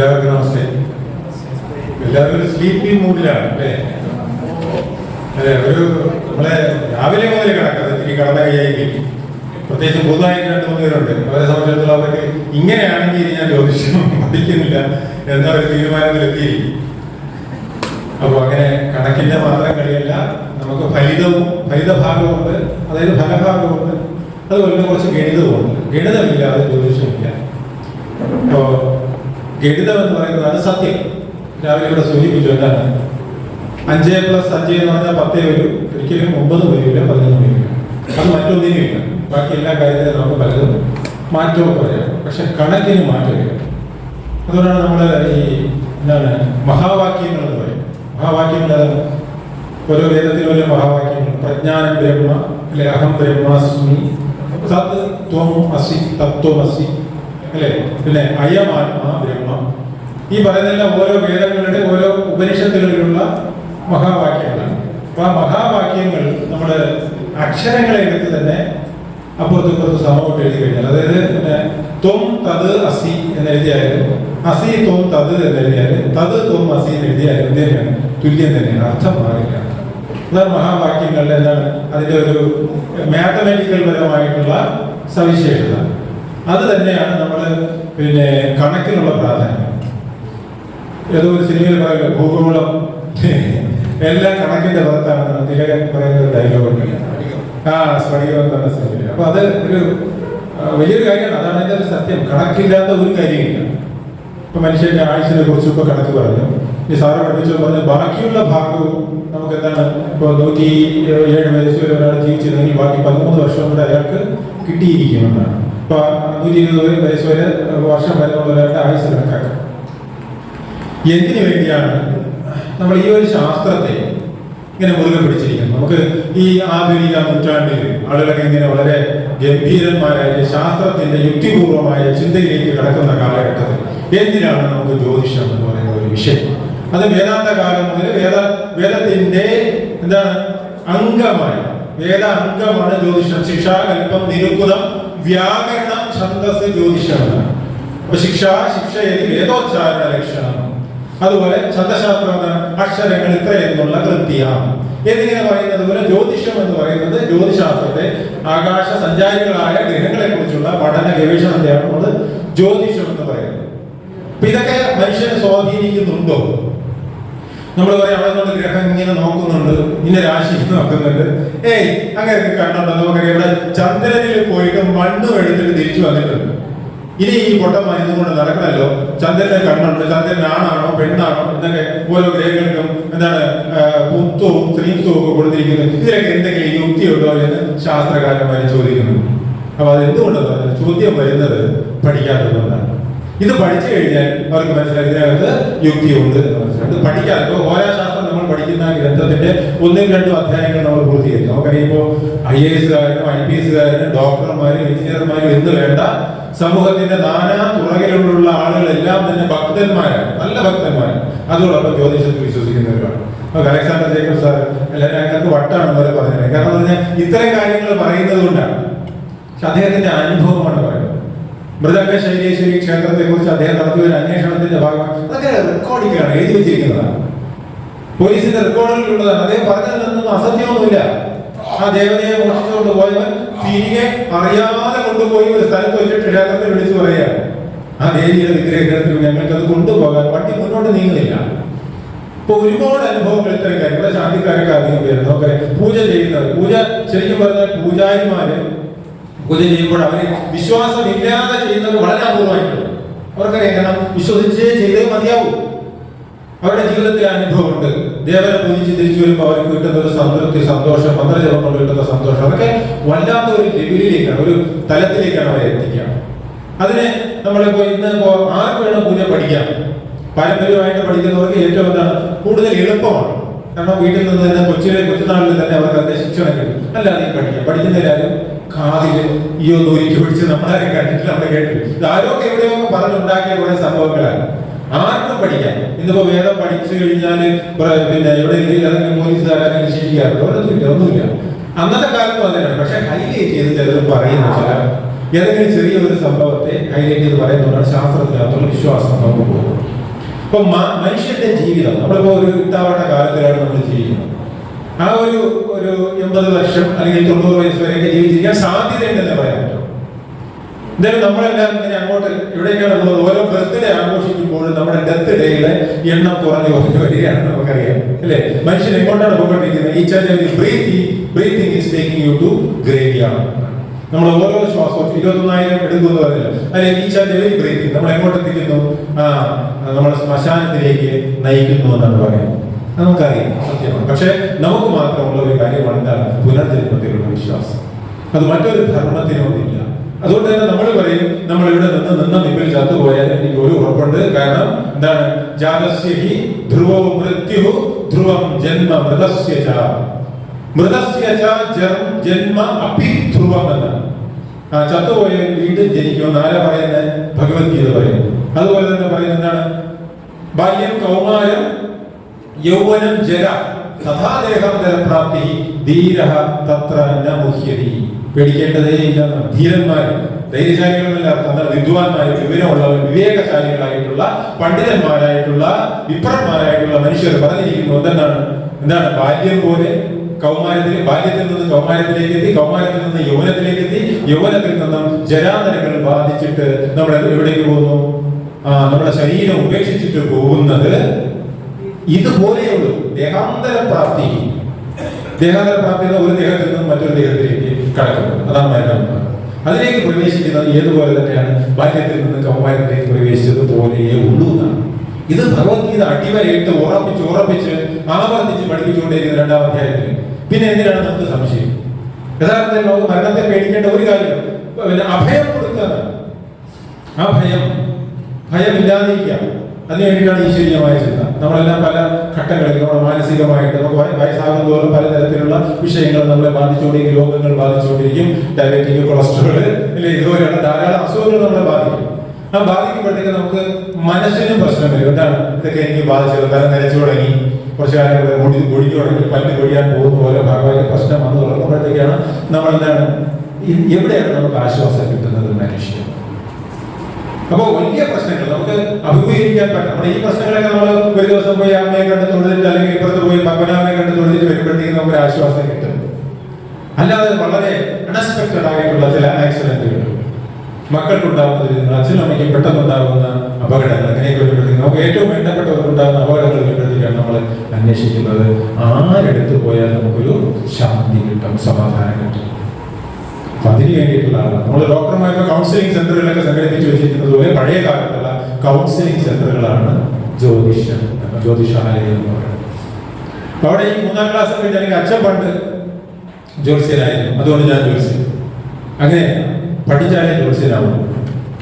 എല്ലാവർക്കും നമസ്തേ. എല്ലാവരും ഒരു സ്ലീപ്പിംഗ് മൂഡിലാണ് അല്ലേ അതെ ഒരു നമ്മളെ രാവിലെ മുതൽ കിടക്കുന്നത് ഇത്തിരി കടന്ന കൈയായി പ്രത്യേകിച്ച് പുതുതായിട്ട് രണ്ട് മൂന്ന് പേരുണ്ട്. അവരെ സംബന്ധിച്ചിടത്തോളം അവർക്ക് ഇങ്ങനെയാണെങ്കിൽ ഞാൻ ജ്യോതിഷം പഠിക്കുന്നില്ല എന്ന ഒരു അപ്പോൾ അങ്ങനെ കണക്കിന്റെ മാത്രം കളിയല്ല നമുക്ക് ഫലിതവും ഫലിതഭാഗമുണ്ട് അതായത് ഫലഭാഗമുണ്ട് അതുപോലെ കുറച്ച് ഗണിതവുമുണ്ട്. ഗണിതമില്ലാതെ ജ്യോതിഷമില്ല. അപ്പോ ഗണിതം എന്ന് പറയുന്നതാണ് സത്യം. രാവിലെ ഇവിടെ സൂചിപ്പിച്ചു എന്താണ്? അഞ്ച് പ്ലസ് അഞ്ച് എന്ന് പറഞ്ഞാൽ പത്തേ വരും. ഒരിക്കലും ഒമ്പത് വരില്ല പതിനൊന്ന് വരില്ല അത് മറ്റൊന്നിനുമില്ല ബാക്കി എല്ലാ കാര്യത്തിലും നമുക്ക് പലതും മാറ്റമൊക്കെ പറയാം പക്ഷെ കണക്കിന് മാറ്റമില്ല അതുകൊണ്ടാണ് നമ്മൾ ഈ എന്താണ് മഹാവാക്യങ്ങൾ എന്ന് പറയും മഹാവാക്യങ്ങൾ ഓരോ വേദത്തിലും ഓരോ മഹാവാക്യങ്ങൾ. പ്രജ്ഞാനം ബ്രഹ്മ അല്ലെ അഹം ബ്രഹ്മാസ്മി. തത് ത്വം അസി തത്വം അസി. അല്ലെ? പിന്നെ അയമാത്മാ ബ്രഹ്മം. ഈ പറയുന്നെല്ലാം ഓരോ വേദങ്ങളുടെ ഓരോ ഉപനിഷത്തുകളിലുള്ള മഹാവാക്യങ്ങളാണ്. അപ്പൊ ആ മഹാവാക്യങ്ങൾ നമ്മൾ അക്ഷരങ്ങളെ എടുത്ത് തന്നെ അപ്പുറത്തും ഇപ്പുറത്തും സമൂഹത്തിൽ എഴുതി കഴിഞ്ഞാൽ അതായത് പിന്നെ ത്വം തത് അസി എന്ന് എഴുതിയാലും അസി ത്വം തത് എന്ന് എഴുതിയാലും തത് ത്വം അസി എന്ന് എഴുതിയാലും എന്ത് തന്നെയാണ്. തുല്യം തന്നെയാണ്. അർത്ഥം മാറില്ല. അതാണ് മഹാവാക്യങ്ങളുടെ എന്താണ് അതിന്റെ ഒരു മാത്തമാറ്റിക്കൽ പരമായിട്ടുള്ള സവിശേഷത. അത് തന്നെയാണ് നമ്മൾ പിന്നെ കണക്കിനുള്ള പ്രാധാന്യം. ഏതോ ഒരു സിനിമയിൽ പറയുന്നത് ഭൂഗോളം എല്ലാം കണക്കിന്റെ പുറത്താണ് തിലകൻ പറയുന്ന ഡയലോഗ് ആ സ്ഫടികം എന്ന് സിനിമയിൽ. അപ്പൊ അത് ഒരു വലിയൊരു കാര്യമാണ്. അതാണ് എന്റെ ഒരു സത്യം. കണക്കില്ലാത്ത ഒരു കാര്യമില്ല. ഇപ്പൊ മനുഷ്യന്റെ ആയുസിനെ കുറിച്ച് ഇപ്പൊ കണക്ക് പറഞ്ഞു. ഈ സാറ് പഠിപ്പിച്ചു പറഞ്ഞ ബാക്കിയുള്ള ഭാഗവും നമുക്ക് എന്താണ് ഇപ്പൊ നൂറ്റി ഏഴ് വയസ്സ് വരെ ഒരാൾ ജീവിച്ചിരുന്നെങ്കിൽ ബാക്കി പതിമൂന്ന് വർഷം കൂടെ അയാൾക്ക് കിട്ടിയിരിക്കുമെന്നാണ് ഇപ്പൊ നൂറ്റി ഇരുപത് വയസ്സ് വരെ വർഷം വരെ ഉള്ളവരുടെ ആയുസ് കണക്കാക്കാം. എന്തിനു വേണ്ടിയാണ് നമ്മൾ ഈ ഒരു ശാസ്ത്രത്തെ ഇങ്ങനെ മുറുകെ പിടിച്ചിരിക്കുന്നത്? നമുക്ക് ഈ ആധുനിക നൂറ്റാണ്ടിൽ ആളുകളൊക്കെ ഇങ്ങനെ വളരെ ഗംഭീരന്മാരായ ശാസ്ത്രത്തിന്റെ യുക്തിപൂർവമായ ചിന്തയിലേക്ക് കടക്കുന്ന കാലഘട്ടത്തിൽ എന്തിനാണ് നമുക്ക് ജ്യോതിഷം എന്ന് പറയുന്ന ഒരു വിഷയം? അത് വേദാന്ത കാലം മുതൽ വേദ വേദത്തിന്റെ എന്താണ് അംഗമായി വേദ അംഗമാണ് ജ്യോതിഷം. ശിക്ഷാകൽപ്പം നിരുക്തം വ്യാകരണം ഛന്ദസ് ജ്യോതിഷം എന്നാണ് അപ്പൊ ശിക്ഷ ശിക്ഷയിൽ വേദോച്ചാരണ ലക്ഷണം. അതുപോലെ ഛന്ദശാസ്ത്രം? അക്ഷരങ്ങൾ ഇത്ര എന്നുള്ള കൃത്യം. എന്നിങ്ങനെ പറയുന്നത് പോലെ ജ്യോതിഷം എന്ന് പറയുന്നത് ജ്യോതിശാസ്ത്രത്തെ ആകാശ സഞ്ചാരികളായ ഗ്രഹങ്ങളെ കുറിച്ചുള്ള പഠന ഗവേഷണത്തെയാണ് നമ്മൾ ജ്യോതിഷം എന്ന് പറയുന്നത്. ഇതൊക്കെ മനുഷ്യനെ സ്വാധീനിക്കുന്നുണ്ടോ? നമ്മൾ പറയും അവിടെ നിന്ന് ഗ്രഹം ഇങ്ങനെ നോക്കുന്നുണ്ട് ഇന്ന രാശി നോക്കുന്നുണ്ട്. ഏയ് അങ്ങനെയൊക്കെ കണ്ടുണ്ടോ നമുക്കറിയാം ഇവിടെ ചന്ദ്രനിൽ പോയിട്ട് മണ്ണ് എടുത്തിട്ട് തിരിച്ചു വന്നിട്ടുണ്ട്. ഇനി ഈ പൊട്ടം മരുന്നുകൊണ്ട് നടക്കണല്ലോ. ചന്ദ്രനെ കണ്ണുണ്ട് ചന്ദ്രൻ ആണാണോ പെണ്ണാണോ എന്നൊക്കെ ഓരോ ഗ്രഹങ്ങൾക്കും എന്താണ് പുത്വവും സ്ത്രീത്വവും ഒക്കെ കൊടുത്തിരിക്കുന്നത് ഇതിലൊക്കെ എന്തെങ്കിലും യുക്തിയുണ്ടോ എന്ന് ശാസ്ത്രകാരന്മാർ ചോദിക്കുന്നു അപ്പൊ അത് എന്തുകൊണ്ടെന്ന് ചോദ്യം വരുന്നത് പഠിക്കാത്തതുകൊണ്ടാണ് ഇത് പഠിച്ചു കഴിഞ്ഞാൽ അവർക്ക് മനസ്സിലായി. ഇതിനകത്ത് യുക്തി ഉണ്ട് മനസ്സിലായി ഇത് പഠിക്കാതെ ഇപ്പോൾ നമ്മൾ പഠിക്കുന്ന ഗ്രന്ഥത്തിന്റെ ഒന്നും രണ്ടും അധ്യായങ്ങൾ നമ്മൾ പൂർത്തീകരിക്കും. നമുക്കറിയാം ഐ എ എസുകാരനും ഐ പി എസുകാരനും ഡോക്ടർമാരും എഞ്ചിനീയർമാരും എന്ന് വേണ്ട സമൂഹത്തിന്റെ നാനാ തുറകിലുള്ള ആളുകളെല്ലാം തന്നെ ഭക്തന്മാരാണ്. നല്ല ഭക്തന്മാരാണ്. അതോടൊപ്പം ജ്യോതിഷത്തിൽ വിശ്വസിക്കുന്നവരാണ് അലക്സാണ്ടർ ജേക്കബ് സാർ എല്ലാവരും ഞങ്ങൾക്ക് വട്ടാണെന്ന് പറഞ്ഞത് കാരണം പറഞ്ഞാൽ കാര്യങ്ങൾ പറയുന്നത് കൊണ്ടാണ്. പക്ഷെ അദ്ദേഹത്തിന്റെ അനുഭവമാണ് മൃദംഗ ശൈലേശ്വരി ക്ഷേത്രത്തെ കുറിച്ച് അദ്ദേഹം നടത്തിയ ഒരു അന്വേഷണത്തിന്റെ ഭാഗമാണ്. അതൊക്കെ റെക്കോർഡിങ്ങാണ് എഴുതി വെച്ചിരിക്കുന്നതാണ്. പോലീസിന്റെ റെക്കോർഡിലുള്ളതാണ് അദ്ദേഹം പറഞ്ഞതിലൊന്നും അസത്യമൊന്നുമില്ല. ആ ദേവതയെ മോഷിച്ചുകൊണ്ട് പോയവൻ തിരികെ അറിയാതെ കൊണ്ടുപോയി ഒരു സ്ഥലത്ത് വെച്ചിട്ട് ക്ഷേത്രത്തെ വിളിച്ചു പറയുക ആ ദേവിയുടെ വിഗ്രഹത്തിൽ ഞങ്ങൾക്ക് അത് കൊണ്ടുപോകാൻ വണ്ടി മുന്നോട്ട് നീങ്ങുന്നില്ല. ഇപ്പൊ ഒരുപാട് അനുഭവങ്ങൾ ഇത്തരം കാര്യം ഇവിടെ ശാന്തിക്കാരൊക്കെ അധികം പേര് നോക്കേ പൂജ ചെയ്യുന്നത്. പൂജ ശരിക്കും പറഞ്ഞാൽ പൂജാരിമാര് പൂജ ചെയ്യുമ്പോൾ അവർ വിശ്വാസം ഇല്ലാതെ ചെയ്യുന്നത് വളരെ അപൂർവമായിട്ടുണ്ട്. അവർക്കറിയാം കാരണം വിശ്വസിച്ചേ ചെയ്തേ മതിയാവൂ. അവരുടെ ജീവിതത്തിലെ അനുഭവമുണ്ട്. ദേവനെ പൂജിച്ച് തിരിച്ചു വരുമ്പോൾ അവർക്ക് കിട്ടുന്ന ഒരു സംതൃപ്തി സന്തോഷം മന്ത്രജപം കൊണ്ട് കിട്ടുന്ന സന്തോഷം. അതൊക്കെ വല്ലാത്ത ഒരു ലെവലിലേക്കാണ് ഒരു തലത്തിലേക്കാണ് അവരെ എത്തിക്കുക. അതിനെ നമ്മളിപ്പോ ഇന്ന് ഇപ്പോ ആർക്ക് വേണം പൂജ പഠിക്കാം? പാരമ്പര്യമായിട്ട് പഠിക്കുന്നവർക്ക് ഏറ്റവും എന്താണ്? കൂടുതൽ എളുപ്പമാണ്. കാരണം വീട്ടിൽ നിന്ന് തന്നെ കൊച്ചിയിലെ കൊച്ചുനാളിൽ തന്നെ അവർക്ക് അതിന്റെ ശിക്ഷണം കിട്ടും അല്ലാതെ പഠിക്കാം. പഠിക്കുന്നതിലാരും കാതിൽ ഈ ഒന്ന് ഒരുക്കി പിടിച്ച് നമ്മളെ കണ്ടിട്ടില്ല നമ്മൾ കേട്ടിട്ടില്ല. ആരോഗ്യം എവിടെയോ പറഞ്ഞുണ്ടാക്കിയ കുറെ സംഭവങ്ങളാണ്. ആർക്കും പഠിക്കാം ഇന്നിപ്പോ വേദം പഠിച്ചു കഴിഞ്ഞാൽ പിന്നെ എവിടെ ഏതെങ്കിലും പോലീസുകാരെങ്കിലും ശരിക്കാറുണ്ട് ഒന്നുമില്ല ഒന്നുമില്ല. അന്നത്തെ കാലത്ത് അങ്ങനെയാണ്. പക്ഷെ ഹൈലൈറ്റ് ചെയ്ത് ചിലർ പറയുന്ന ചില ഏതെങ്കിലും ചെറിയ ഒരു സംഭവത്തെ ഹൈലൈറ്റ് ചെയ്ത് പറയുന്നതാണ് ശാസ്ത്രത്തിനകത്തുള്ള വിശ്വാസം നമുക്ക് പോകുന്നത്. ഇപ്പൊ മനുഷ്യന്റെ ജീവിതം നമ്മളിപ്പോ ഒരു ഇട്ടാവട്ട കാലത്തിലാണ് നമ്മൾ ജീവിക്കുന്നത്. ആ ഒരു ഒരു എൺപത് വർഷം അല്ലെങ്കിൽ തൊണ്ണൂറ് വയസ്സ് വരെയൊക്കെ ജീവിച്ചിരിക്കാൻ സാധ്യതയുണ്ടെന്ന് പറയാൻ പറ്റും. എന്തായാലും നമ്മളെല്ലാം ഇങ്ങനെ അങ്ങോട്ട് എവിടെയൊക്കെയാണ് നമ്മൾ ഓരോ ബർത്ത്ഡേ ആഘോഷിക്കുമ്പോഴും നമ്മുടെ ഡെത്ത് ഡേയുടെ എണ്ണം കുറഞ്ഞു കുറഞ്ഞു വരികയാണ് നമുക്കറിയാം. അല്ലേ? മനുഷ്യൻ എങ്ങോട്ടാണ് പോയിക്കൊണ്ടിരിക്കുന്നത്? ഈ channel breathing breathing is taking you to ഗ്രേവിയാണ് നമ്മൾ ഓരോ ശ്വാസവും ഇരുപത്തൊന്നായിരം എടുക്കുന്നു പറഞ്ഞില്ല? അല്ലെ ഈ ചാറ്റ് ബ്രീത്തിങ് നമ്മൾ എങ്ങോട്ടെത്തിക്കുന്നു? ആ നമ്മൾ ശ്മശാനത്തിലേക്ക് നയിക്കുന്നു എന്നാണ് പറയുന്നത്. നമുക്കറിയാം സത്യമാണ്. പക്ഷെ നമുക്ക് മാത്രമുള്ള ഒരു കാര്യമാണ് എന്താണ്? പുനർജന്മത്തിലുള്ള വിശ്വാസം. അത് മറ്റൊരു ധർമ്മത്തിനൊന്നില്ല അതുകൊണ്ട് തന്നെ നമ്മൾ പറയും നമ്മൾ ഇവിടെ നിന്ന് നിന്ന നിപ്പിൽ ചത്തുപോയാൽ എനിക്ക് ഒരു ഉറപ്പുണ്ട്. കാരണം എന്താണ്? ജാതസ്യഹി ധ്രുവം മൃത്യു ധ്രുവം ജന്മ മൃതസ്യ മൃതസ്യ ജന്മ അപി ധ്രുവം എന്നാണ് ആ ചത്തുപോയ വീണ്ടും ജനിക്കുമെന്ന് ആരാ പറയുന്നത്? ഭഗവത്ഗീത പറയുന്നു. അതുപോലെ തന്നെ പറയുന്നത് എന്താണ്? ബാല്യം കൗമാരം യൗവനം ജന തഥാ ജലപ്രാപ്തി പ്രാപ്തി ധീരഃ തത്ര ന മുഹ്യതി പേടിക്കേണ്ടതേ ഇല്ല ധീരന്മാർ ധൈര്യശാലികളല്ല എന്നാൽ വിദ്വാൻമാർ വിവരമുള്ളവർ വിവേകശാലികളായിട്ടുള്ള പണ്ഡിതന്മാരായിട്ടുള്ള വിപ്രന്മാരായിട്ടുള്ള മനുഷ്യർ പറഞ്ഞിരിക്കുന്നു. എന്താണ് എന്താണ്? ബാല്യം പോലെ കൗമാരത്തിൽ ബാല്യത്തിൽ നിന്ന് കൗമാരത്തിലേക്ക് എത്തി കൗമാരത്തിൽ നിന്ന് യൗവനത്തിലേക്ക് എത്തി. യൗവനത്തിൽ നിന്നും ജനാന്തരങ്ങൾ ബാധിച്ചിട്ട് നമ്മൾ എവിടേക്ക് പോകുന്നു? ആ നമ്മുടെ ശരീരം ഉപേക്ഷിച്ചിട്ട് പോകുന്നത് ഇതുപോലെയുള്ളൂ ദേഹാന്തര പ്രാപ്തി ദേഹാന്തര പ്രാപ്തി ഒരു ദേഹത്തിൽ നിന്നും മറ്റൊരു ദേഹത്തിലേക്ക് കടക്കുന്നു. അതാണ് മരണം. അതിലേക്ക് പ്രവേശിക്കുന്നത് ഏതുപോലെ തന്നെയാണ്? ബാല്യത്തിൽ നിന്ന് കൗമാരത്തിലേക്ക് പ്രവേശിച്ചത് പോലെയേ ഉള്ളൂ എന്നാണ്. ഇത് ഭഗവത്ഗീത അടിവരയിട്ട് ഉറപ്പിച്ച് ഉറപ്പിച്ച് ആവർത്തിച്ച് പഠിപ്പിച്ചുകൊണ്ടിരിക്കുന്ന രണ്ടാം അധ്യായത്തിൽ. പിന്നെ എന്തിനാണ് നമുക്ക് സംശയം? യഥാർത്ഥത്തിൽ നമുക്ക് മരണത്തെ പേടിക്കേണ്ട ഒരു കാര്യം പിന്നെ അഭയം കൊടുക്കുക ആ ഭയം ഭയമില്ലാതിരിക്കാം അതിനു വേണ്ടിയിട്ടാണ് ഈശ്വരീയമായ ചിന്ത നമ്മളെല്ലാം പല ഘട്ടങ്ങളിൽ നമ്മുടെ മാനസികമായിട്ട് നമുക്ക് വയ- വയസ്സാകും തോറും പലതരത്തിലുള്ള വിഷയങ്ങൾ നമ്മളെ ബാധിച്ചുകൊണ്ടിരിക്കും രോഗങ്ങൾ ബാധിച്ചുകൊണ്ടിരിക്കും. ഡയബറ്റിക് കൊളസ്ട്രോൾ ഇല്ലേ ഇതുപോലെയുള്ള ധാരാളം അസുഖങ്ങൾ നമ്മളെ ബാധിക്കും. ആ ബാധിക്കുമ്പോഴത്തേക്ക് നമുക്ക് മനസ്സിനും പ്രശ്നം വരും. എന്താണ്? ഇതൊക്കെ എനിക്ക് ബാധിച്ചത്? തല നിലച്ചു തുടങ്ങി. കുറച്ച് കാലം കൂടെ മുടി ഒടിഞ്ഞു തുടങ്ങി. പല്ല് കൊഴിയാൻ പോകുന്ന പോലെ ഭഗവാന്റെ പ്രശ്നം വന്നു തുടങ്ങുമ്പോഴത്തേക്കാണ് നമ്മൾ എന്താണ് എവിടെയാണ് നമുക്ക് ആശ്വാസം കിട്ടുന്നത് മനുഷ്യൻ അപ്പൊ വലിയ പ്രശ്നങ്ങൾ. നമുക്ക് അഭിമുഖീകരിക്കാൻ പറ്റും. നമ്മുടെ ഈ പ്രശ്നങ്ങളൊക്കെ നമ്മൾ ഒരു ദിവസം പോയി അമ്മയെ കണ്ട് തൊഴുതിട്ട് അല്ലെങ്കിൽ ഇപ്പുറത്ത് പോയി പമ്പനാമയെ കണ്ട് തൊഴുതിട്ട് വരുമ്പോഴത്തേക്കും നമുക്ക് ഒരു ആശ്വാസം കിട്ടും. അല്ലാതെ വളരെ അൺഎക്സ്പെക്ടഡ് ആയിട്ടുള്ള ചില ആക്സിഡന്റുകൾ മക്കൾക്കുണ്ടാകുന്ന ദുരിതങ്ങൾ അച്ഛനമ്മയ്ക്ക് പെട്ടെന്നുണ്ടാകുന്ന അപകടങ്ങൾ അങ്ങനെയൊക്കെ വരുമ്പോഴത്തേക്കും നമുക്ക് ഏറ്റവും വേണ്ടപ്പെട്ടവർക്കുണ്ടാകുന്ന അപകടങ്ങൾ വരുമ്പോഴത്തേക്കാണ് നമ്മൾ അന്വേഷിക്കുന്നത്. ആരെടുത്ത് പോയാൽ നമുക്കൊരു ശാന്തി കിട്ടും സമാധാനം കിട്ടും. അതിന് വേണ്ടിയിട്ടുള്ളതാണ്. നമ്മൾ ഡോക്ടർമാരുടെ കൗൺസിലിംഗ് സെന്ററുകളൊക്കെ സംഘടിപ്പിച്ച് വെച്ചിരിക്കുന്നത് പോലെ പഴയ കാലത്തുള്ള കൗൺസിലിംഗ് സെന്ററുകളാണ് ജ്യോതിഷം ജ്യോതിഷാലയം എന്ന് പറയുന്നത്. അപ്പൊ അവിടെ ഈ മൂന്നാം ക്ലാസ് കഴിഞ്ഞാൽ അച്ഛൻ പണ്ട് ജ്യോത്സ്യനായിരുന്നു അതുകൊണ്ട് ഞാൻ ജ്യോത്സ്യൻ അങ്ങനെ പഠിച്ചാലേ ജ്യോത്സ്യനാവും.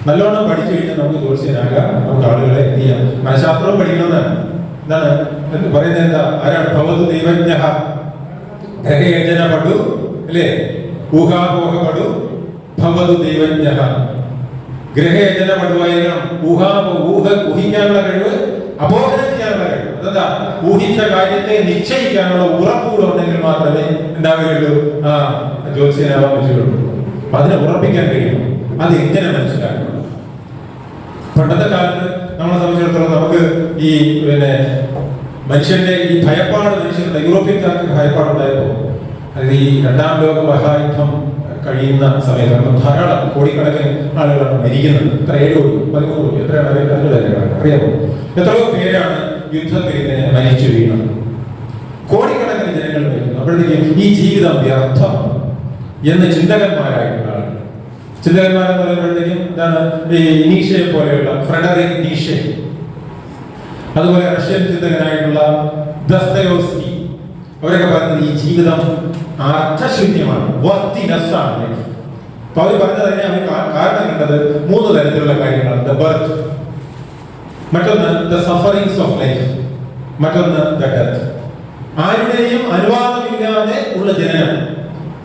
നല്ലോണം പഠിച്ചു കഴിഞ്ഞാൽ നമുക്ക് ജ്യോത്സ്യനാകാം. നമുക്ക് ആളുകളെ എന്ത് ചെയ്യാം? മനഃശാസ്ത്രവും പഠിക്കണമെന്നാണ്. എന്താണ്? പറയുന്നത് എന്താ? ആരാണ്? ഭഗവത് ദൈവജ്ഞ ഗ്രഹയോജന പടു അല്ലേ? ഊഹാപോഹപടു ഭവതു ദൈവജ്ഞ ഗ്രഹയോജന പടുവായിരിക്കണം ഊഹാപ ഊഹ ഊഹിക്കാനുള്ള കഴിവ് അപോഹനം ചെയ്യാനുള്ള കഴിവ്. അതെന്താ? ഊഹിച്ച കാര്യത്തെ നിശ്ചയിക്കാനുള്ള ഉറപ്പുകൂടെ മാത്രമേ ഉണ്ടാവുകയുള്ളൂ ആ ജ്യോത്സ്യനാവാൻ പറ്റുള്ളൂ അതിനെ ഉറപ്പിക്കാൻ കഴിയും അത് എങ്ങനെ മനസ്സിലാക്കണം? പണ്ടത്തെ കാലത്ത് നമ്മളെ സംബന്ധിച്ചിടത്തോളം നമുക്ക് ഈ പിന്നെ മനുഷ്യന്റെ ഈ ഭയപ്പാട് മനുഷ്യരുടെ യൂറോപ്യൻകാർക്ക് ഭയപ്പാടുണ്ടായപ്പോ അതായത് ഈ രണ്ടാം ലോക മഹായുദ്ധം കഴിയുന്ന സമയത്ത് കാരണം ധാരാളം കോടിക്കണക്കിന് ആളുകളാണ് മരിക്കുന്നത്. എത്ര ഏഴ് പതിമൂന്ന് കോടി. എത്രയാണ്? അറിയില്ല അറിയാമോ? എത്രയോ പേരാണ് യുദ്ധത്തിൽ മരിച്ചു വീണത്. കോടിക്കണക്കിന് ജനങ്ങൾ മരിക്കുന്നു. അപ്പോഴത്തേക്കും ഈ ജീവിതം വ്യർത്ഥം എന്ന് ചിന്തകന്മാരായിട്ടുള്ള ആളുകൾ. ചിന്തകന്മാരെന്ന് പറയുമ്പോഴത്തേക്കും എന്താണ്? ഈ നീഷയെ പോലെയുള്ള ഫ്രെഡറിക് നീഷെ. അതുപോലെ റഷ്യൻ ചിന്തകനായിട്ടുള്ള ദസ്തയോസ്കി അവരൊക്കെ പറയുന്നത് ഈ ജീവിതം അർത്ഥശൂന്യമാണ്. അപ്പൊ അവർ പറഞ്ഞത് തന്നെ അവർ കാരണം കണ്ടത് മൂന്ന് തരത്തിലുള്ള കാര്യങ്ങളാണ്. ദ ബർത്ത് മറ്റൊന്ന് ദ സഫറിങ്സ് ഓഫ് ലൈഫ് മറ്റൊന്ന് ദ ഡെത്ത് ആരുടെയും അനുവാദമില്ലാതെ ഉള്ള ജനനം.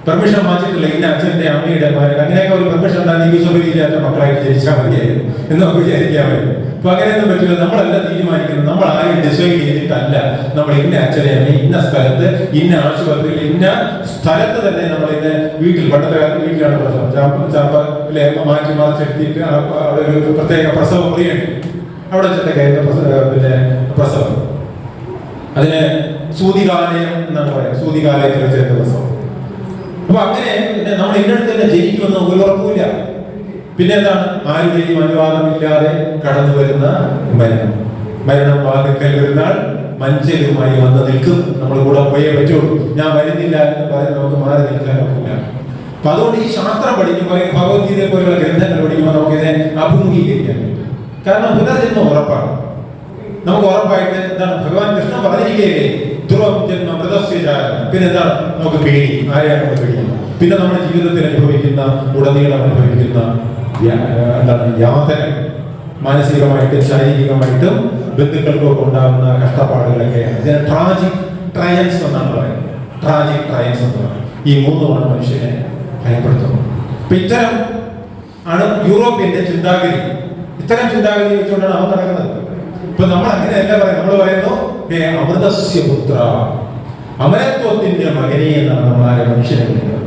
പെർമിഷൻ വാങ്ങിച്ചിട്ടില്ല ഇന്ന അച്ഛന്റെ അമ്മയുടെ മകൻ അങ്ങനെയൊക്കെ ഒരു പെർമിഷൻ ഉണ്ടാകുന്ന യൂസഫലില്ലാത്ത മക്കളായിട്ട് ജനിച്ചാൽ മതിയായിരുന്നു എന്ന് നമുക്ക് വിചാരിക്കാമായിരുന്നു അപ്പൊ അങ്ങനെയൊന്നും പറ്റില്ല. നമ്മളല്ല തീരുമാനിക്കുന്നത്. നമ്മൾ ആരെയും ഡിസൈഡ് ചെയ്തിട്ടല്ല. നമ്മൾ ഇന്ന അച്ഛനെ അമ്മ ഇന്ന സ്ഥലത്ത് ഇന്ന ആശുപത്രിയിൽ ഇന്ന സ്ഥലത്ത് തന്നെ നമ്മൾ ഇന്ന വീട്ടിൽ പണ്ടത്തെ കാലത്ത് വീട്ടിലാണ് പ്രസവം. ചാപ്പ ചാപ്പ അല്ലെ മാറ്റി മാറിച്ചെടുത്തിട്ട് അവിടെ ഒരു പ്രത്യേക പ്രസവം പ്രിയുണ്ട് അവിടെ വെച്ചിട്ടൊക്കെ പ്രസവ പിന്നെ പ്രസവം. അതിന് സൂതികാലയം എന്നാണ് പറയുന്നത്. സൂതികാലയത്തിൽ ചേർന്ന പ്രസവം. അപ്പൊ അങ്ങനെ പിന്നെ നമ്മൾ ഇന്നടത്ത് തന്നെ ജയിക്കുമെന്ന് ഒരു ഉറപ്പില്ല പിന്നെ എന്താണ് ആരുടെയും അനുവാദമില്ലാതെ കടന്നു വരുന്ന മരണം. മരണം വാതിക്കൽ വരുന്നാൽ മഞ്ചലുമായി വന്ന് നിൽക്കും. നമ്മൾ കൂടെ പോയേ പറ്റുള്ളൂ. ഞാൻ വരുന്നില്ല എന്ന് പറഞ്ഞ് നമുക്ക് മാറി നിൽക്കാൻ പറ്റില്ല അപ്പൊ അതുകൊണ്ട് ഈ ശാസ്ത്രം പഠിക്കുമ്പോൾ ഭഗവത്ഗീതയെ പോലുള്ള ഗ്രന്ഥങ്ങൾ പഠിക്കുമ്പോൾ നമുക്കിതിനെ അഭിമുഖീകരിക്കാൻ കാരണം പുനർജന്മം ഉറപ്പാണ്. നമുക്ക് ഉറപ്പായിട്ട് എന്താണ്? ഭഗവാൻ കൃഷ്ണൻ പറഞ്ഞിരിക്കുകയല്ലേ? ധ്രുവം ജന്മ മൃതസ്യജാലം പിന്നെ എന്താ നമുക്ക് പേടി. ആരെയാണ് നമുക്ക് പേടിക്കുന്നത് പിന്നെ നമ്മുടെ ജീവിതത്തിൽ അനുഭവിക്കുന്ന ഉടനീളം അനുഭവിക്കുന്ന എന്താണ് യാതന മാനസികമായിട്ടും ശാരീരികമായിട്ടും ബന്ധുക്കൾക്കൊക്കെ ഉണ്ടാകുന്ന കഷ്ടപ്പാടുകളൊക്കെ. ട്രാജിക് ട്രയൻസ് എന്നാണ് പറയുന്നത്. ട്രാജിക് ട്രയൻസ് എന്ന് പറയുന്നത്. ഈ മൂന്നുമാണ് മനുഷ്യനെ ഭയപ്പെടുത്തുന്നത് അപ്പൊ ഇത്തരം ആണ് യൂറോപ്യന്റെ ചിന്താഗതി. ഇത്തരം ചിന്താഗതി വെച്ചുകൊണ്ടാണ് അവർ നടക്കുന്നത്. ഇപ്പൊ നമ്മൾ അങ്ങനെയല്ല പറയുന്നത്. നമ്മൾ പറയുന്നു ഹേ അമൃതസ്യ പുത്ര അമരത്വത്തിന്റെ മകനെ എന്നാണ് നമ്മൾ ആരെ മനുഷ്യനെ വിളിക്കുന്നത്.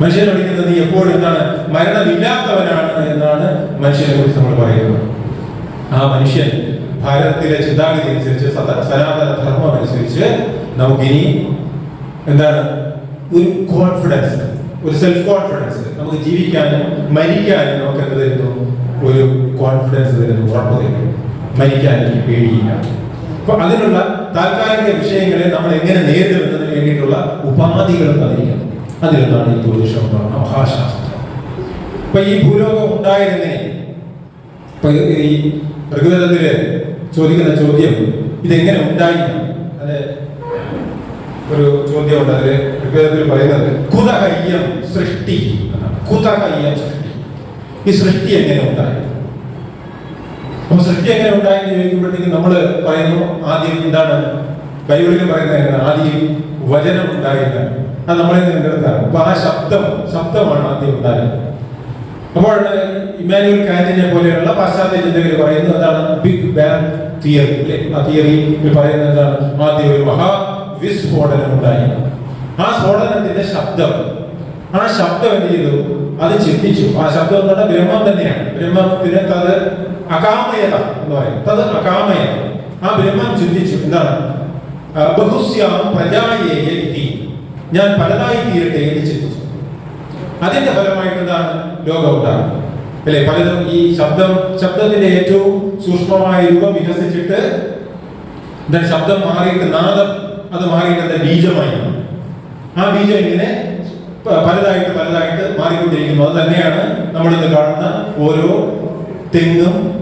മനുഷ്യനെ വിളിക്കുന്നത് നീ എപ്പോഴും എന്താണ്? മരണമില്ലാത്തവനാണ് എന്നാണ് മനുഷ്യനെ കുറിച്ച് നമ്മൾ പറയുന്നത്. ആ മനുഷ്യൻ ഭാരതത്തിലെ ചിന്താഗതി അനുസരിച്ച് സനാതന ധർമ്മം അനുസരിച്ച് നമുക്കിനി എന്താണ്? ഒരു കോൺഫിഡൻസ് ഒരു സെൽഫ് കോൺഫിഡൻസ് നമുക്ക് ജീവിക്കാനും മരിക്കാനും നമുക്ക് എന്ത് തരുന്നു? ഒരു കോൺഫിഡൻസ് തരുന്നു. ഉറപ്പ് തരുന്നു. മരിക്കാൻ എനിക്ക് പേടിയില്ല. അപ്പൊ അതിനുള്ള താൽക്കാലിക വിഷയങ്ങളെ നമ്മൾ എങ്ങനെ നേരിടുന്നതിന് വേണ്ടിയിട്ടുള്ള ഉപാധികളും തന്നിരിക്കുന്നു അതിലൊന്നാണ് ഈ ജ്യോതിഷം പറയുന്ന മഹാശാസ്ത്രം. ഇപ്പൊ ഈ ഭൂലോകം ഉണ്ടായിരുന്നേ ഇപ്പൊ ഈ ഋഗ്വേദത്തിൽ ചോദിക്കുന്ന ചോദ്യം ഇതെങ്ങനെ ഉണ്ടായി? അത് ഒരു ചോദ്യമുണ്ട്. അതിൽ ഋഗ്വേദത്തിൽ പറയുന്നത് കുതകയ്യം സൃഷ്ടി കുതകയ്യം സൃഷ്ടി. ഈ സൃഷ്ടി എങ്ങനെ ഉണ്ടായി? അപ്പൊ സൃഷ്ടി എങ്ങനെ ഉണ്ടായെന്ന് ചോദിക്കുമ്പോഴത്തേക്കും നമ്മൾ പറയുന്നു ആദ്യം എന്താണ്? ബൈബിളിൽ പറയുന്നത്? ആദ്യം വചനം ഉണ്ടായില്ല അത് നമ്മളെ നിലനിർത്താറ് അപ്പൊ ആ ശബ്ദം ശബ്ദമാണ് ആദ്യം ഉണ്ടായത്. അപ്പോൾ ഇമാനുവൽ കാന്റിനെ പോലെയുള്ള പാശ്ചാത്യ ചിന്തകൾ പറയുന്നത് എന്താണ് ബിഗ് ബാങ് തിയറി അല്ലെ ആ തിയറി പറയുന്നത് എന്താണ്? ആദ്യം ഒരു മഹാ വിസ്ഫോടനം ഉണ്ടായി. ആ സ്ഫോടനത്തിന്റെ ശബ്ദം. ആ ശബ്ദം എന്ത് ചെയ്തു? അത് ചിന്തിച്ചു ആ ശബ്ദം പറഞ്ഞാൽ ബ്രഹ്മം തന്നെയാണ്. ബ്രഹ്മത്തിന് തത് അകാമയത എന്ന് പറയും. തത് അകാമയ. ആ ബ്രഹ്മം ചിന്തിച്ചു എന്താണ്? ബഹുസ്യാം പ്രജായേ ഇതി. ഞാൻ പലതായി തീരട്ടെ എന്ന് ചിന്തിച്ചു. അതിന്റെ ഫലമായിട്ട് എന്താണ് ലോകം ഉണ്ടാകുന്നത്? അല്ലെ? പലതും ഈ ശബ്ദം ശബ്ദത്തിന്റെ ഏറ്റവും സൂക്ഷ്മമായ രൂപം വികസിച്ചിട്ട് ശബ്ദം മാറിയിട്ട് നാദം അത് മാറിയിട്ട് എന്താ ബീജമായി. ആ ബീജം ഇങ്ങനെ പലതായിട്ട് പലതായിട്ട് മാറിക്കൊണ്ടിരിക്കുന്നു. അത് തന്നെയാണ് നമ്മളിന്ന് കാണുന്ന ഓരോ തെങ്ങും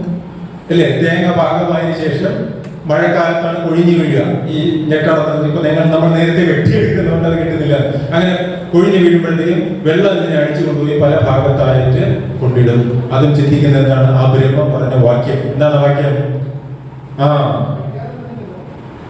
അല്ലേ? തേങ്ങ പാകമായതിനു ശേഷം മഴക്കാലത്താണ് കൊഴിഞ്ഞു വീഴുക. ഈ ഞെട്ടടത്തുന്നത് ഇപ്പൊ നിങ്ങൾ നമ്മൾ നേരത്തെ വെട്ടിയെടുക്കുന്നതുകൊണ്ട് അത് കിട്ടുന്നില്ല. അങ്ങനെ കൊഴിഞ്ഞു വീഴുമ്പോഴത്തേക്കും വെള്ളം ഇതിനെ അഴിച്ചു കൊണ്ടുപോയി പല ഭാഗത്തായിട്ട് കൊണ്ടിടും. അതും ചിന്തിക്കുന്ന എന്താണ് ആ ബ്രഹ്മം പറഞ്ഞ വാക്യം. എന്താണ് വാക്യം? ആ.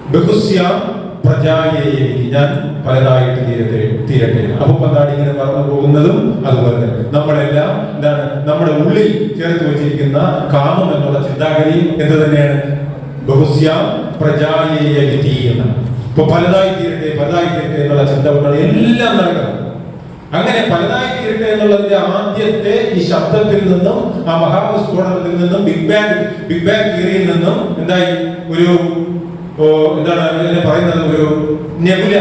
ബഹുസ്യാം പ്രജായേയെ ഞാൻ പലതായിട്ട് തീരട്ടെ തീരട്ടെ. അപ്പൊ എന്താണ് ഇങ്ങനെ പറഞ്ഞു പോകുന്നതും അതുപോലെ തന്നെ. നമ്മളെല്ലാം എന്താണ് നമ്മുടെ ഉള്ളിൽ ചേർത്ത് വെച്ചിരിക്കുന്ന കാമം എന്നുള്ള ചിന്താഗതി എന്ത് തന്നെയാണ്? ബഹുസ്യാം പ്രജായേയ ലിതി എന്നാണ് ഇപ്പൊ പലതായി തീരട്ടെ പലതായി തീരട്ടെ എന്നുള്ള ചിന്ത കൊണ്ടാണ് എല്ലാം നടക്കുന്നത്. അങ്ങനെ പലതായി തീരട്ടെ എന്നുള്ളതിന്റെ ആദ്യത്തെ ഈ ശബ്ദത്തിൽ നിന്നും ആ മഹാവിസ്ഫോടനത്തിൽ നിന്നും ബിഗ് ബാങ് ബിഗ് ബാങ് തിയറിയിൽ നിന്നും എന്തായി? ഒരു ഓ, എന്താണ് ഇതിനെ പറയുന്നത്? ഒരു നെബുല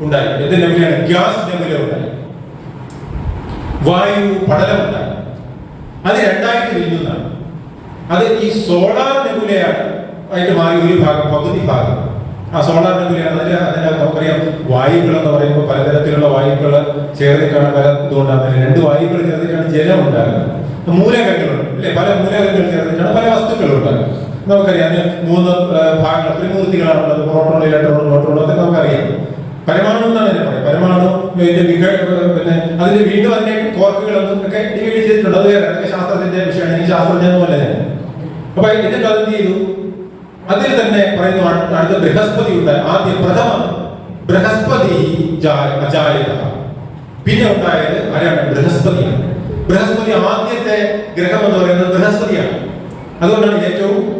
ഉണ്ടായി. എന്ത് നെബുലയാണ് ഗ്യാസ് നെബുല ഉണ്ടായി. വായു പടലം ഉണ്ടായി. അത് രണ്ടായിട്ട് വിരിഞ്ഞതാണ്. അത് ഈ സോളാർ നെബുലയാണ് ആയിട്ട് മാറി ഒരു ഭാഗം പകുതി ഭാഗം. ആ സോളാർ നെബുലയാണ് അതിന് അതിനകത്ത് നമുക്കറിയാം വായുക്കൾ എന്ന് പറയുമ്പോൾ പലതരത്തിലുള്ള വായുക്കൾ ചേർന്നിട്ടാണ് പല ഇതുകൊണ്ടാകുന്നത് രണ്ട് വായുക്കൾ ചേർന്നിട്ടാണ് ജലം ഉണ്ടാകുന്നത്. മൂലകങ്ങളുണ്ട് അല്ലെ? പല മൂലകങ്ങൾ ചേർന്നിട്ടാണ് പല വസ്തുക്കളും ഉണ്ടാകുന്നത്. നമുക്കറിയാം. അതിന് മൂന്ന് ഭാഗങ്ങൾ. ത്രിമൂർത്തികളാണുള്ളത് പ്രോട്ടോൺ ഇലക്ട്രോൺ ന്യൂട്രോൺ അതൊക്കെ നമുക്കറിയാം. പരമാണു എന്നാണ് ഇതിനെ പറയുന്നത് പരമാണു പിന്നെ അതിന് വീണ്ടും അതിന്റെ കോർക്കുകളൊന്നും ഒക്കെ ഡിവൈഡ് ചെയ്തിട്ടുണ്ട്. അത് വേറെ അതൊക്കെ ശാസ്ത്രത്തിന്റെ വിഷയമാണ്. എനിക്ക് പോലെ തന്നെ. അപ്പൊ എന്നിട്ട് അത് ചെയ്തു? അതിൽ തന്നെ പറയുന്നു അടുത്ത- ബൃഹസ്പതി ഉണ്ട് ആദ്യം പ്രഥമ ബൃഹസ്പതി പിന്നെ ഉണ്ടായത് ആരാണ്? ബൃഹസ്പതിയാണ്. ബൃഹസ്പതി ആദ്യത്തെ ഗ്രഹം എന്ന് പറയുന്നത് ബൃഹസ്പതിയാണ്. അതുകൊണ്ടാണ് ഏറ്റവും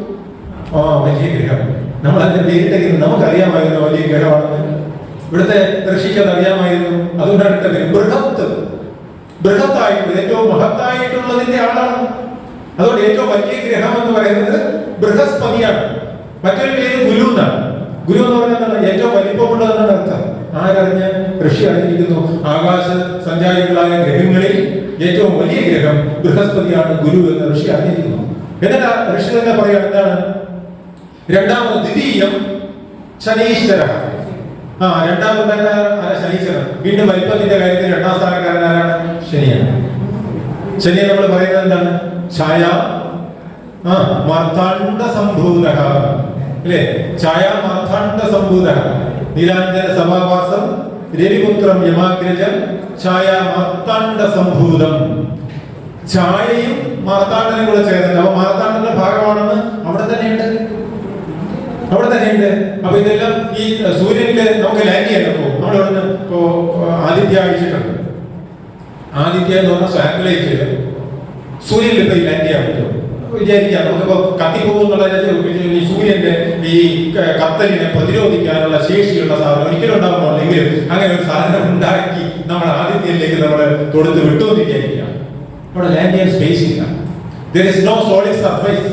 ആ വലിയ ഗ്രഹം. നമ്മൾ അതിന്റെ പേരിട്ടെങ്കിലും നമുക്കറിയാമായിരുന്നു വലിയ ഗ്രഹമാണെന്ന്. ഇവിടുത്തെ ഋഷിക്ക് അത് അറിയാമായിരുന്നു. അതുകൊണ്ടാണ് ഇട്ടത് ബൃഹത്ത്. ബൃഹത്തായിട്ടുള്ള ഏറ്റവും മഹത്തായിട്ടുള്ളതിന്റെ ആളാണ്. അതുകൊണ്ട് ഏറ്റവും വലിയ ഗ്രഹം എന്ന് പറയുന്നത് ബൃഹസ്പതിയാണ്. മറ്റൊരു പേര് ഗുരു എന്നാണ്. ഗുരു എന്ന് പറയുന്നത് ഏറ്റവും വലിപ്പമുള്ളതെന്നാണ് അർത്ഥം. ആരറിഞ്ഞ് ഋഷി അറിഞ്ഞിരിക്കുന്നു. ആകാശ സഞ്ചാരികളായ ഗ്രഹങ്ങളിൽ ഏറ്റവും വലിയ ഗ്രഹം ബൃഹസ്പതിയാണ് ഗുരു എന്ന് ഋഷി അറിഞ്ഞിരിക്കുന്നു. എന്നിട്ട് ഋഷി തന്നെ പറയുക എന്താണ്? രണ്ടാമത് ദ്വിതീയം ശനീശ്വര ആ രണ്ടാമത്തെ ശനീശ്വരൻ. വീണ്ടും വലിപ്പത്തിന്റെ കാര്യത്തിൽ രണ്ടാം സ്ഥാനക്കാരൻ ശനിയാണ്. ശനിയെ നമ്മൾ പറയുന്നത് എന്താണ്? ഛായ ആ മാർത്താണ്ഡ സംഭൂത അല്ലേ? ഛായ സംഭൂത നീലാഞ്ജന സമാവാസം രവിപുത്രം യമാഗ്രജൻ ഛായ മാർത്താണ്ഡ സംഭൂതം ഛായയും മാർത്താണ്ഡനും കൂടെ ചേർന്നത് അപ്പൊ മാർത്താണ്ഡന്റെ ഭാഗമാണെന്ന് അവിടെ തന്നെയുണ്ട്. അവിടെ തന്നെയുണ്ട് അപ്പൊ ഇതെല്ലാം ഈ സൂര്യനിൽ നമുക്ക് ലാൻഡ് ചെയ്യാൻ പോകും നമ്മൾ ഇവിടുന്ന് ഇപ്പോ ആദിത്യ അയച്ചിട്ടുണ്ട് ആദിത്യ എന്ന് പറഞ്ഞ സാറ്റലൈറ്റ് സൂര്യനിൽ ഇപ്പൊ ലാൻഡ് ചെയ്യാൻ പറ്റും വിചാരിക്കാം നമുക്കിപ്പോ കത്തിപ്പോകുന്നുള്ള സൂര്യന്റെ ഈ കത്തലിനെ പ്രതിരോധിക്കാനുള്ള ശേഷിയുള്ള സാധനം ഒരിക്കലും ഉണ്ടാകുന്നുണ്ടെങ്കിലും അങ്ങനെ ഒരു സാധനം ഉണ്ടാക്കി നമ്മൾ ആദിത്യയിലേക്ക് നമ്മൾ തൊടുത്ത് വിട്ടു എന്ന് വിചാരിക്കാം അവിടെ ലാൻഡ് ചെയ്യാൻ സ്പേസ് ഇല്ല. There is no solid surface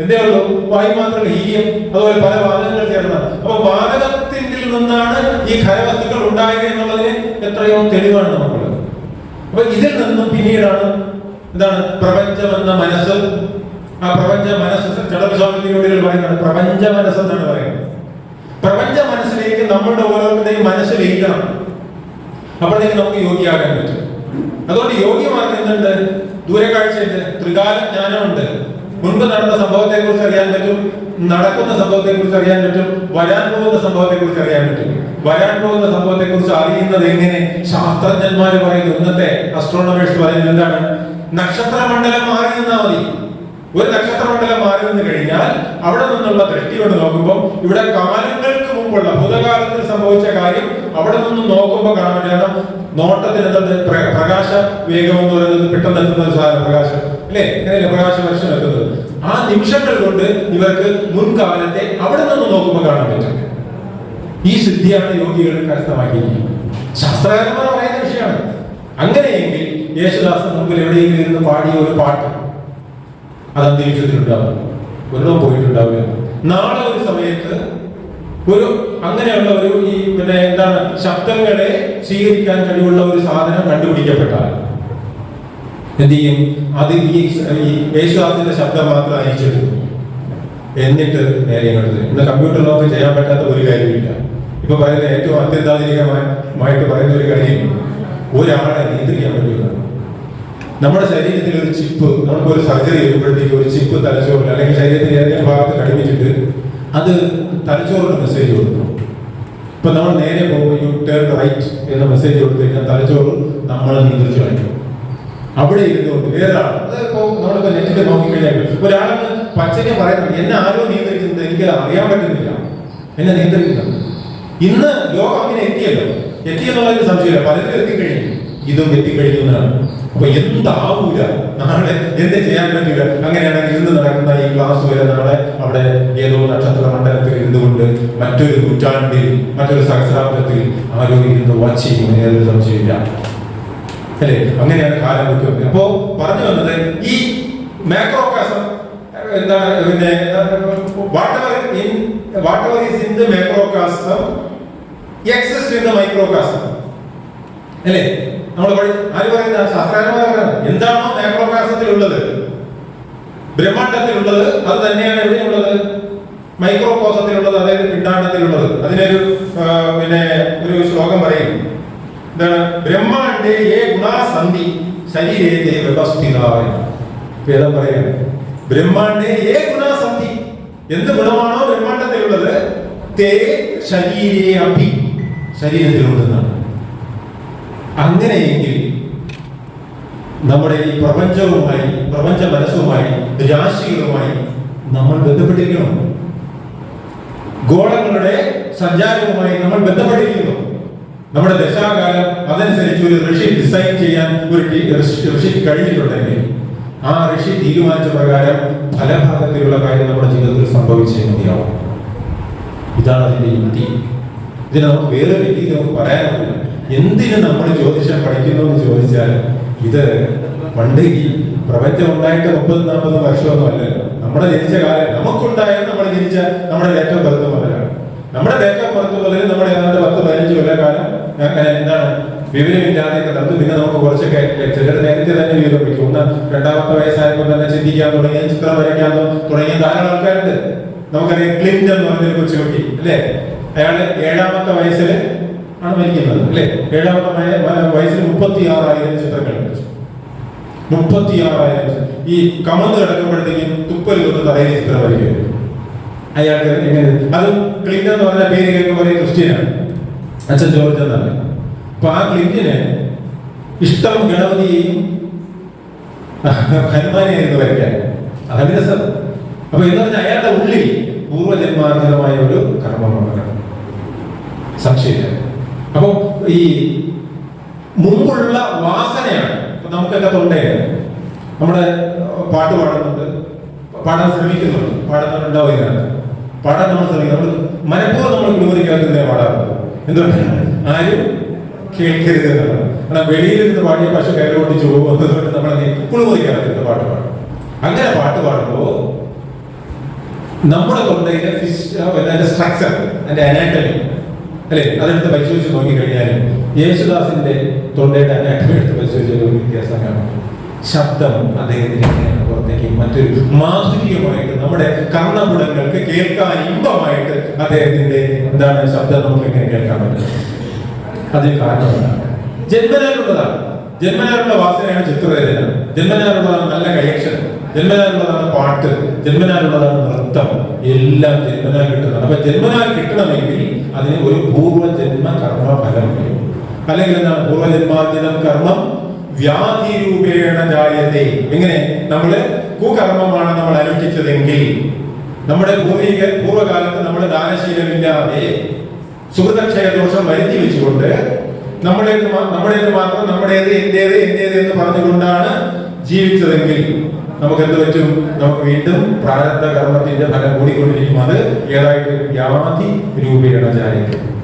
എന്തേ ഉള്ളൂ? വായു മാത്രമല്ല ഹീലിയം അതുപോലെ പല വാതകങ്ങൾ ചേർന്നാണ് അപ്പൊ വാതകത്തിൽ നിന്നാണ് ഈ ഖരവസ്തുക്കൾ ഉണ്ടായത് എന്നുള്ളതിന് എത്രയോ തെളിവാണ് നമുക്കുള്ളത്. അപ്പൊ ഇതിൽ നിന്നും പിന്നീടാണ് എന്താണ്? പ്രപഞ്ചം എന്ന മനസ്സ്. ആ പ്രപഞ്ച മനസ്സ് ചടസ്വാമിയോടുകൾ പറയുന്നത് പ്രപഞ്ച മനസ്സ് എന്നാണ് പറയുന്നത്. പ്രപഞ്ച മനസ്സിലേക്ക് നമ്മളുടെ ഓരോരുത്തരുടെയും മനസ്സ് ലയിക്കണം. അപ്പോഴത്തേക്ക് നമുക്ക് യോഗിയാകാൻ പറ്റും. അതുകൊണ്ട് യോഗിമാർക്കുന്നുണ്ട് ദൂരക്കാഴ്ചയുണ്ട് ത്രികാല ജ്ഞാനമുണ്ട്. മുൻപ് നടന്ന സംഭവത്തെ കുറിച്ച് അറിയാൻ പറ്റും നടക്കുന്ന സംഭവത്തെ കുറിച്ച് അറിയാൻ പറ്റും വരാൻ പോകുന്ന സംഭവത്തെ കുറിച്ച് അറിയാൻ പറ്റും. വരാൻ പോകുന്ന സംഭവത്തെ കുറിച്ച് അറിയുന്നത് എങ്ങനെ? ശാസ്ത്രജ്ഞന്മാർ പറയുന്നത് ഇന്നത്തെ അസ്ട്രോണമേഴ്സ് പറയുന്നത് എന്താണ്? നക്ഷത്രമണ്ഡലം മാറി നിന്നാൽ മതി. ഒരു നക്ഷത്രമണ്ഡലം മാറി നിന്ന് കഴിഞ്ഞാൽ അവിടെ നിന്നുള്ള ദൃഷ്ടി കൊണ്ട് നോക്കുമ്പോൾ ഇവിടെ കാലങ്ങൾക്ക് മുമ്പുള്ള ഭൂതകാലത്തിൽ സംഭവിച്ച കാര്യം അവിടെ നിന്ന് നോക്കുമ്പോൾ കാണാൻ കാരണം നോട്ടത്തിന് എന്താ പ്രകാശ വേഗം എന്ന് പറയുന്നത് പെട്ടെന്ന് എത്തുന്ന സാധനം പ്രകാശം. അല്ലേ? അങ്ങനെയല്ലേ പ്രകാശ വർഷം എത്തുന്നത്? ആ നിമിഷങ്ങൾ കൊണ്ട് ഇവർക്ക് മുൻകാലത്തെ അവിടെ നിന്ന് നോക്കുമ്പോൾ കാണാൻ പറ്റും. ഈ സിദ്ധിയാണ് യോഗികൾ കരസ്ഥമാക്കിയിരിക്കുന്നത്. ശാസ്ത്രകാരന്മാർ പറയുന്ന വിഷയമാണ്. അങ്ങനെയെങ്കിൽ യേശുദാസ് മുമ്പിൽ എവിടെയെങ്കിലും ഇരുന്ന് പാടിയ ഒരു പാട്ട് അത് അന്തരീക്ഷത്തിലുണ്ടാവും ഒരെണ്ണം പോയിട്ടുണ്ടാവില്ല. നാളെ ഒരു സമയത്ത് ഒരു അങ്ങനെയുള്ള ഒരു ഈ പിന്നെ എന്താണ് ശബ്ദങ്ങളെ സ്വീകരിക്കാൻ കഴിവുള്ള ഒരു സാധനം കണ്ടുപിടിക്കപ്പെട്ടാൽ എന്ത് ചെയ്യും? അത് ഈ യേശുദാസിന്റെ ശബ്ദം മാത്രം അയച്ചെടുക്കും. എന്നിട്ട് നേരെ ഇന്ന് കമ്പ്യൂട്ടർ നമുക്ക് ചെയ്യാൻ പറ്റാത്ത ഒരു കാര്യമില്ല. ഇപ്പൊ പറയുന്ന ഏറ്റവും അത്യന്താധുനികമായിട്ട് പറയുന്ന ഒരു കാര്യം ഒരാളെ നിയന്ത്രിക്കാൻ പറ്റില്ല. നമ്മുടെ ശരീരത്തിൽ ഒരു ചിപ്പ് നമുക്ക് ഒരു സർജറി ചെയ്യുമ്പോഴത്തേക്ക് ഒരു ചിപ്പ് തലച്ചോറിൽ അല്ലെങ്കിൽ ശരീരത്തിൽ ഏതെങ്കിലും ഭാഗത്ത് കടിപ്പിച്ചിട്ട് അത് തലച്ചോറിന് മെസ്സേജ് കൊടുക്കും ഇപ്പൊ നമ്മൾ നേരെ പോകുമ്പോൾ യു ടേൺ റൈറ്റ് എന്ന മെസ്സേജ് കൊടുത്തു കഴിഞ്ഞാൽ തലച്ചോറ് നമ്മളെ നിയന്ത്രിച്ചു കഴിഞ്ഞു അവിടെ ഇരുന്നുകൊണ്ട് വേറെ ആൾ അതിപ്പോ നമ്മളിപ്പോ നെറ്റിൽ നോക്കിക്കഴിഞ്ഞാൽ ഒരാളെന്ന് പച്ചയ്ക്ക് പറയുന്നത് എന്നെ ആരോ നിയന്ത്രിക്കുന്നത്? എനിക്ക് അറിയാൻ പറ്റുന്നില്ല. എന്നെ നിയന്ത്രിക്കുന്നത് ഇന്ന് ലോകം അങ്ങനെ എത്തിയല്ലോ. എത്തിയെന്നുള്ളതിന് സംശയമില്ല. പലരും എത്തിക്കഴിഞ്ഞു. ഇതും എത്തിക്കഴിഞ്ഞു എന്നാണ്. അപ്പൊ എന്താവൂല? നാളെ എന്ത് ചെയ്യാൻ പറ്റില്ല അങ്ങനെയാണെങ്കിൽ ഇന്ന് നടക്കുന്ന ഈ ക്ലാസ് വരെ നാളെ അവിടെ ഏതോ നക്ഷത്ര മണ്ഡലത്തിൽ ഇരുന്നുകൊണ്ട് മറ്റൊരു നൂറ്റാണ്ടിൽ മറ്റൊരു സഹസ്രാബ്ദത്തിൽ ആരോ ഇരുന്ന് വാച്ച് ചെയ്യും ഏതൊരു സംശയമില്ല അല്ലേ? അങ്ങനെയാണ് കാലം വെക്കുന്നത് അപ്പോ പറഞ്ഞു വന്നത് ഈ മാക്രോകാസം എന്താണ് പിന്നെ whatever in whatever is in the macrocosm exist in the microcosm അല്ലേ? നമ്മൾ ആര് പറയുന്ന ശാസ്ത്രജ്ഞന്മാർ എന്താണോ മാക്രോകാസത്തിലുള്ളത് ബ്രഹ്മാണ്ടത്തിലുള്ളത് അത് തന്നെയാണ് എവിടെയുള്ളത്? മൈക്രോകോസത്തിലുള്ളത് അതായത് പിണ്ടാണ്ടത്തിലുള്ളത് അതിനൊരു പിന്നെ ഒരു ശ്ലോകം പറയും. എന്താണ്? ബ്രഹ്മാണ്ഡേ ഏ ഗുണാസന്ധി ശരീരേ വ്യവസ്ഥിത വേദം പറയാണ് ബ്രഹ്മാണ്ഡേ ഏ ഗുണാസന്ധി. എന്ത് ഗുണമാണോ ബ്രഹ്മാണ്ടത്തിലുള്ളത്? തേ ശരീരേ അഭി ശരീരത്തിലുണ്ടെന്നാണ്. അങ്ങനെയെങ്കിൽ നമ്മുടെ ഈ പ്രപഞ്ചവുമായി പ്രപഞ്ച മനസ്സുമായി രാശികളുമായി നമ്മൾ ബന്ധപ്പെട്ടിരിക്കണം ഗോളങ്ങളുടെ സഞ്ചാരവുമായി നമ്മൾ ബന്ധപ്പെട്ടിരിക്കുന്നു. നമ്മുടെ ദശാകാലം അതനുസരിച്ച് ഒരു ഋഷി ഡിസൈൻ ചെയ്യാൻ ഒരു ഋഷി- കഴിഞ്ഞിട്ടുണ്ടെങ്കിൽ ആ ഋഷി തീരുമാനിച്ച പ്രകാരം ഫലഭാഗത്തിലുള്ള കാര്യം നമ്മുടെ ജീവിതത്തിൽ സംഭവിച്ചേ മതിയാവും ഇതാണ് അതിന്റെ യുക്തി. ഇതിന് നമുക്ക് വേറെ രീതിയിൽ നമുക്ക് പറയാനൊക്കില്ല എന്തിന് നമ്മൾ ജ്യോതിഷം പഠിക്കുന്നു എന്ന് ചോദിച്ചാൽ ഇത് പണ്ട് ഈ പ്രപഞ്ചം ഉണ്ടായിട്ട് മുപ്പത് നാൽപ്പത് വർഷമൊന്നും അല്ലല്ലോ നമ്മുടെ ജനിച്ച കാലം നമുക്കുണ്ടായ നമ്മൾ ജനിച്ച നമ്മുടെ ഏറ്റവും പുറത്ത് പോലെയാണ് നമ്മുടെ ഏറ്റവും പുറത്ത് പോലെ നമ്മുടെ ഏതാണ്ട് പത്ത് പതിനഞ്ച് കൊല്ലക്കാലം എന്താണ് വിവരമില്ലാതെയൊക്കെ തന്നു. പിന്നെ നമുക്ക് കുറച്ചൊക്കെ ചിലർ നേരത്തെ തന്നെ വിവരം വയ്ക്കും ഒന്ന് രണ്ടാമത്തെ വയസ്സായപ്പോൾ തന്നെ ചിന്തിക്കാൻ തുടങ്ങിയ ചിത്രം വരയ്ക്കാൻ തുടങ്ങിയ ധാരാളം ആൾക്കാരുണ്ട്. നമുക്കറിയാം ക്ലിന്റൺ എന്ന് പറഞ്ഞൊരു കൊച്ചുകുട്ടി അല്ലേ? അയാൾ ഏഴാമത്തെ വയസ്സിൽ ആണ് മരിക്കുന്നത് അല്ലേ? ഏഴാമതമായ വയ- വയ- വയസ്സിൽ മുപ്പത്തി ആറായിരം ചിത്രങ്ങൾ വരച്ചു. മുപ്പത്തി ആറായിരം ഈ കമന്ന് കിടക്കുമ്പോഴത്തേക്കും തുപ്പൽ കൊണ്ട് തലയിൽ ചിത്രം വരികയായിരുന്നു അയാൾക്ക് എങ്ങനെ അത് ക്ലിന്റൺ എന്ന് പറഞ്ഞ പേര് കേൾക്കുമ്പോൾ ക്രിസ്ത്യനാണ്. അച്ഛൻ ജോർജ് എന്നാണ്. അപ്പൊ ആ ക്ലിന്റന് ഇഷ്ടം ഗണപതിയെയും ഹനുമാനെയായിരുന്നു വരയ്ക്കാൻ. അതാണ് രസം അപ്പൊ എന്ന് പറഞ്ഞാൽ അയാളുടെ ഉള്ളിൽ പൂർവജന്മാർജിതമായ ഒരു കർമ്മമാണ് സംശയമില്ല. അപ്പൊ ഈ മുമ്പുള്ള വാസനയാണ്. നമുക്കൊക്കെ തൊണ്ടയാണ് നമ്മുടെ പാട്ട് പാടുന്നുണ്ട്. പാടാൻ ശ്രമിക്കുന്നുണ്ട്. പാടുന്നുണ്ടാവുകയാണ് പാടാൻ നമ്മൾ ശ്രമിക്കുന്നത് മനഃപൂർവം നമ്മൾ കുളിമുറിക്കകത്ത് പാടാറുണ്ട്. എന്തുകൊണ്ടാണ്? ആരും കേൾക്കരുത് എന്നാണ്. നിന്ന് പാടിയ പക്ഷെ കയറോട്ടിച്ച് പോകും അതുകൊണ്ട് നമ്മൾ കുളിമുറിക്കകത്ത് പാട്ട് പാടും അങ്ങനെ പാട്ട് പാടുമ്പോൾ നമ്മുടെ തൊണ്ടയിലെ സ്ട്രക്ചർ അതിന്റെ അനാറ്റമി അല്ലെ? അതെടുത്ത് പരിശോധിച്ച് നോക്കിക്കഴിഞ്ഞാൽ യേശുദാസിന്റെ തൊണ്ടയുടെ തന്നെ എടുത്ത് പരിശോധിച്ച് വ്യത്യാസം കാണാം ശബ്ദം അദ്ദേഹത്തിന്റെ പുറത്തേക്ക് മറ്റൊരു മാധുര്യമായിട്ട് നമ്മുടെ കർണപുടങ്ങൾക്ക് കേൾക്കാൻ ഇമ്പമായിട്ട് അദ്ദേഹത്തിന്റെ എന്താണ് ശബ്ദം നമുക്ക് എങ്ങനെ കേൾക്കാൻ പറ്റും? അതിന് കാരണമാണ് ജന്മനാലുള്ളതാണ് ജന്മനാലുള്ള വാസനയാണ് ചിത്രരചന ജന്മനാലുള്ളതാണ് നല്ല കലക്ഷൻ ജന്മനാലുള്ളതാണ് പാട്ട് ജന്മനാലുള്ളതാണ് നൃത്തം. എല്ലാം ജന്മനാൽ കിട്ടുന്നതാണ്. അപ്പൊ ജന്മനാൽ കിട്ടണമെങ്കിൽ അതിന് ഒരു പൂർവജന്മ കർമ്മ ഫലം വേണം. അല്ലെങ്കിൽ എന്താണ്? പൂർവജന്മാർജിതം കർമ്മം വ്യാധി രൂപേണ ജായതെ ഇങ്ങനെ നമ്മൾ കുകർമ്മമാണ് നമ്മൾ അനുഷ്ഠിച്ചതെങ്കിൽ. നമ്മുടെ ഭൂമിക പൂർവകാലത്ത് നമ്മൾ ദാനശീലമില്ലാതെ സുഹൃതക്ഷയ ദോഷം വരുത്തി വെച്ചുകൊണ്ട് നമ്മുടെ നമ്മുടേത് മാത്രം നമ്മുടേത് എന്റേത് എന്റേത് എന്ന് പറഞ്ഞുകൊണ്ടാണ് ജീവിച്ചതെങ്കിൽ നമുക്ക് എന്ത് പറ്റും? നമുക്ക് വീണ്ടും പ്രാരബ്ധ കർമ്മത്തിന്റെ ഫലം കൂടിക്കൊണ്ടിരിക്കും. അത് ഏതായിട്ട്? വ്യാധി രൂപേണ ജായിരിക്കും